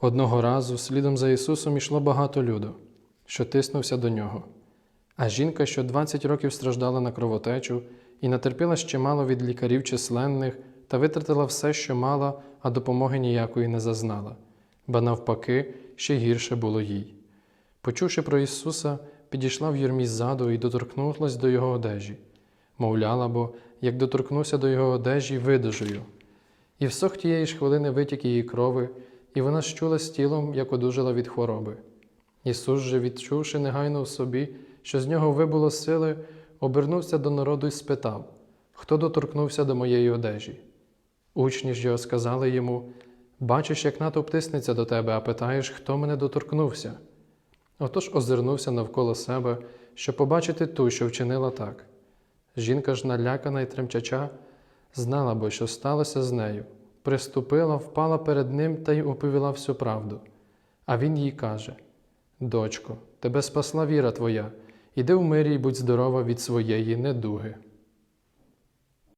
Одного разу слідом за Ісусом йшло багато люду, що тиснувся до нього. А жінка, що 20 років страждала на кровотечу і натерпіла ще мало від лікарів численних та витратила все, що мала, а допомоги ніякої не зазнала, ба навпаки, ще гірше було їй. Почувши про Ісуса, підійшла в юрмі ззаду і доторкнулась до Його одежі. Мовляла бо, як доторкнуся до Його одежі, видужую. І всох тієї ж хвилини витік її крови, і вона щула з тілом, як одужала від хвороби. Ісус же, відчувши негайно в собі, що з нього вибуло сили, обернувся до народу і спитав, хто доторкнувся до моєї одежі. Учні ж його сказали йому: Бачиш, як натовп тиснеться до тебе, а питаєш, хто мене доторкнувся. Отож озирнувся навколо себе, щоб побачити ту, що вчинила так. Жінка ж налякана й тремчача, знала бо, що сталося з нею, приступила, впала перед ним та й оповіла всю правду. А він їй каже: Дочко, тебе спасла віра твоя, іди в мирі й будь здорова від своєї недуги.